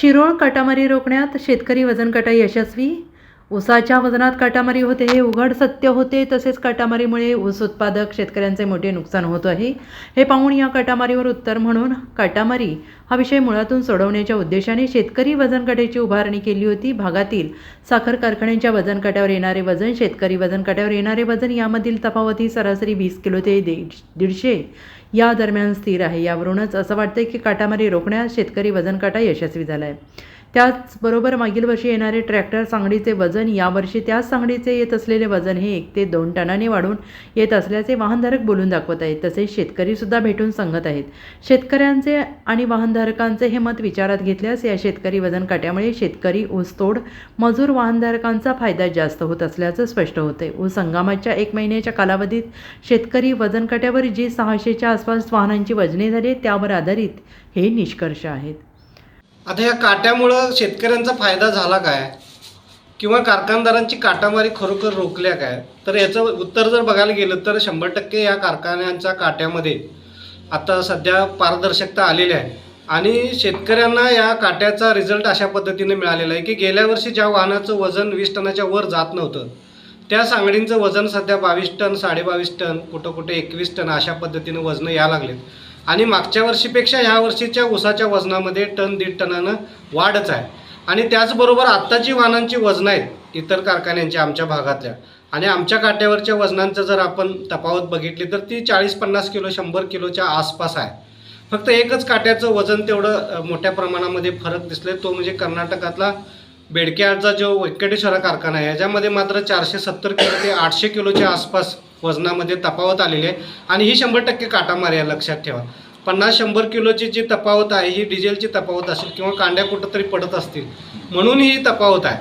शिरोळ काटामारी रोखण्यात शेतकरी वजन काटा यशस्वी? ऊसाच्या वजनात काटामारी होते हे उघड सत्य होते. तसेच काटामारीमुळे ऊस उत्पादक शेतकऱ्यांचे मोठे नुकसान होत आहे. हे पाहून या काटामारीवर उत्तर म्हणून काटामारी हा विषय मुळातून सोडवण्याच्या उद्देशाने शेतकरी वजन काट्याची उभारणी केली होती. भागातील साखर कारखान्यांच्या वजन काट्यावर येणारे वजन शेतकरी वजन काट्यावर येणारे वजन यामधील तफावत ही सरासरी वीस किलो ते दीड दीडशे या दरम्यान स्थिर आहे. यावरूनच असं वाटतं की काटामारी रोखण्यात शेतकरी वजन काटा यशस्वी झाला आहे त्याचबरोबर मागील वर्षी येणारे ट्रॅक्टर सांगडीचे वजन यावर्षी त्याच सांगडीचे येत असलेले वजन हे एक ते दोन टनाने वाढून येत असल्याचे वाहनधारक बोलून दाखवत आहेत. तसेच शेतकरीसुद्धा भेटून सांगत आहेत. शेतकऱ्यांचे आणि वाहनधारकांचे हे मत विचारात घेतल्यास या शेतकरी वजन काट्यामुळे शेतकरी ऊसतोड मजूर वाहनधारकांचा फायदा जास्त होत असल्याचं स्पष्ट होते. ऊस हंगामाच्या एक महिन्याच्या कालावधीत शेतकरी वजन काट्यावर जी सहाशेच्या आसपास वाहनांची वजने झाली त्यावर आधारित हे निष्कर्ष आहेत. आता या काट्यामुळं शेतकऱ्यांचा फायदा झाला काय? किंवा कारखानदारांची काटामारी खरोखर रोखल्या काय? तर याचं उत्तर जर बघायला गेलं तर शंभर टक्के या कारखान्यांच्या काट्यामध्ये आता सध्या पारदर्शकता आलेली आहे. आणि शेतकऱ्यांना या काट्याचा रिझल्ट अशा पद्धतीने मिळालेला आहे की गेल्या वर्षी ज्या वाहनाचं वजन वीस टनाच्या वर जात नव्हतं त्या सांगडींचं वजन सध्या बावीस टन साडेबावीस टन कुठं कुठे एकवीस टन अशा पद्धतीनं वजनं या लागलेत. आणि मागच्या वर्षीपेक्षा ह्या वर्षीच्या ऊसाच्या वजनामध्ये टन दीड टनानं वाढच आहे. आणि त्याचबरोबर आत्ताची वाहनांची वजनं आहेत इतर कारखान्यांच्या आमच्या भागातल्या. आणि आमच्या काट्यावरच्या वजनांचं जर आपण तफावत बघितली तर ती चाळीस पन्नास किलो शंभर किलोच्या आसपास आहे. फक्त एकच काट्याचं वजन तेवढं मोठ्या प्रमाणामध्ये फरक दिसले तो म्हणजे कर्नाटकातला बेडक्याचा जो व्यंकटेश्वरा कारखाना आहे याच्यामध्ये मात्र चारशे सत्तर किलो ते आठशे किलोच्या आसपास वजनामध्ये तफावत आलेली आहे. आणि ही शंभर टक्के काटामारी आहे लक्षात ठेवा. पन्नास शंभर किलोची जी तफावत आहे ही डिझेलची तफावत असेल किंवा कांड्या कुठंतरी पडत असतील म्हणून ही तफावत आहे.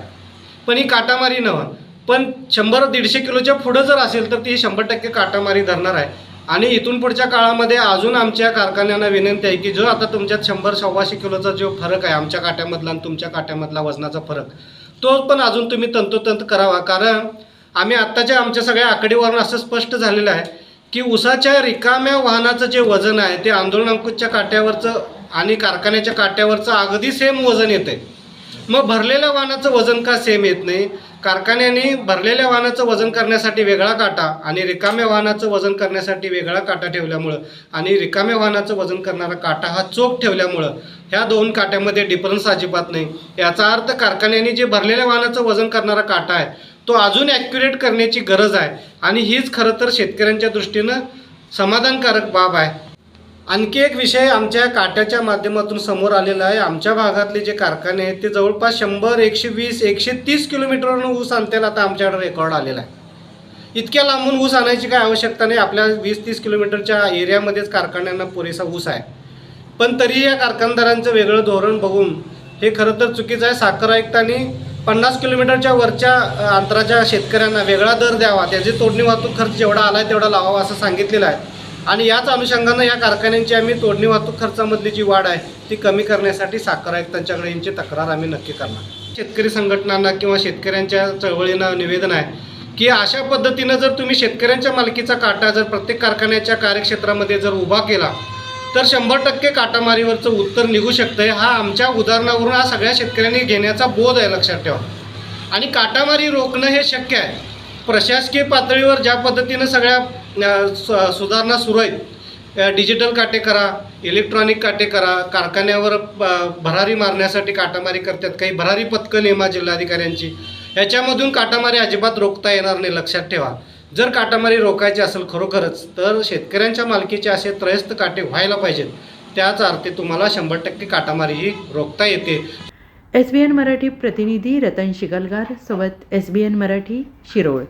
पण ही काटामारी नव्ह पण शंभर दीडशे किलोच्या पुढं जर असेल तर ती शंभर टक्के काटामारी धरणार आहे. आणि इथून पुढच्या काळामध्ये अजून आमच्या कारखान्यांना विनंती आहे की जो आता तुमच्यात शंभर सव्वाशे किलोचा जो फरक आहे आमच्या काट्यामधला आणि तुमच्या काट्यामधला वजनाचा फरक तो पण अजून तुम्ही तंतोतंत करावा. कारण आम्ही आत्ताच्या आमच्या सगळ्या आकडेवारून असं स्पष्ट झालेलं आहे की उसाच्या रिकाम्या वाहनाचं जे वजन आहे ते आंदोलन अंकुशच्या काट्यावरचं आणि कारखान्याच्या काट्यावरचं अगदी सेम वजन येतं आहे मग भरलेल्या वाहनाचं वजन का सेम येत नाही? कारखान्याने भरलेल्या वाहनाचं वजन करण्यासाठी वेगळा काटा आणि रिकाम्या वाहनाचं वजन करण्यासाठी वेगळा काटा ठेवल्यामुळं आणि रिकाम्या वाहनाचं वजन करणारा काटा हा चोख ठेवल्यामुळं ह्या दोन काट्यामध्ये डिफरन्स अजिबात नाही. याचा अर्थ कारखान्याने जे भरलेल्या वाहनाचं वजन करणारा काटा आहे तो अजून ॲक्युरेट करण्याची गरज आहे. आणि हीच खरं तर शेतकऱ्यांच्या दृष्टीनं समाधानकारक बाब आहे. आणखी एक विषय आमच्या काट्याच्या माध्यमातून समोर आलेला आहे. आमच्या भागातले जे कारखाने आहेत ते जवळपास शंभर एकशे वीस एकशे तीस किलोमीटरवरून ऊस आणतील आता आमच्याकडे रेकॉर्ड आलेला आहे. इतक्या लांबून ऊस आणायची काय आवश्यकता नाही. आपल्या वीस तीस किलोमीटरच्या एरियामध्येच कारखान्यांना पुरेसा ऊस आहे. पण तरीही या कारखानदारांचं वेगळं धोरण बघून हे खरं तर चुकीचं आहे. साखर आयुक्तांनी पन्नास किलोमीटरच्या वरच्या अंतराच्या शेतकऱ्यांना वेगळा दर द्यावा. त्याची तोडणी वाहतूक खर्च जेवढा आला आहे तेवढा लावावा असं सांगितलेलं आहे. आणि याच अनुषंगानं या कारखान्यांची आम्ही तोडणी वाहतूक खर्चामधली जी वाढ आहे ती कमी करण्यासाठी साखर आयुक्तांच्याकडे यांची तक्रार आम्ही नक्की करणार. शेतकरी संघटनांना किंवा शेतकऱ्यांच्या चळवळींना निवेदन आहे की अशा पद्धतीनं जर तुम्ही शेतकऱ्यांच्या मालकीचा काटा जर प्रत्येक कारखान्याच्या कार्यक्षेत्रामध्ये जर उभा केला तर शंभर टक्के काटामारीवरचं उत्तर निघू शकतं हा आमच्या उदाहरणावरून हा सगळ्या शेतकऱ्यांनी घेण्याचा बोध आहे लक्षात ठेवा. आणि काटामारी रोखणं हे शक्य आहे. प्रशासकीय पातळीवर ज्या पद्धतीनं सगळ्या सुधारणा सुरू आहेत डिजिटल काटे करा इलेक्ट्रॉनिक काटे करा कारखान्यावर भरारी मारण्यासाठी काटामारी करतात काही भरारी पथकं नेमा जिल्हाधिकाऱ्यांची. याच्यामधून काटामारी अजिबात रोखता येणार नाही लक्षात ठेवा. जर काटामारी रोखायची असेल खरोखरच तर शेतकऱ्यांच्या मालकीचे असे त्रयस्थ काटे व्हायला पाहिजेत. त्याच अर्थी तुम्हाला शंभर टक्के काटामारी ही रोखता येते. एस बी एन मराठी प्रतिनिधी रतन शिगलगार सोबत S B N Marathi Shirol.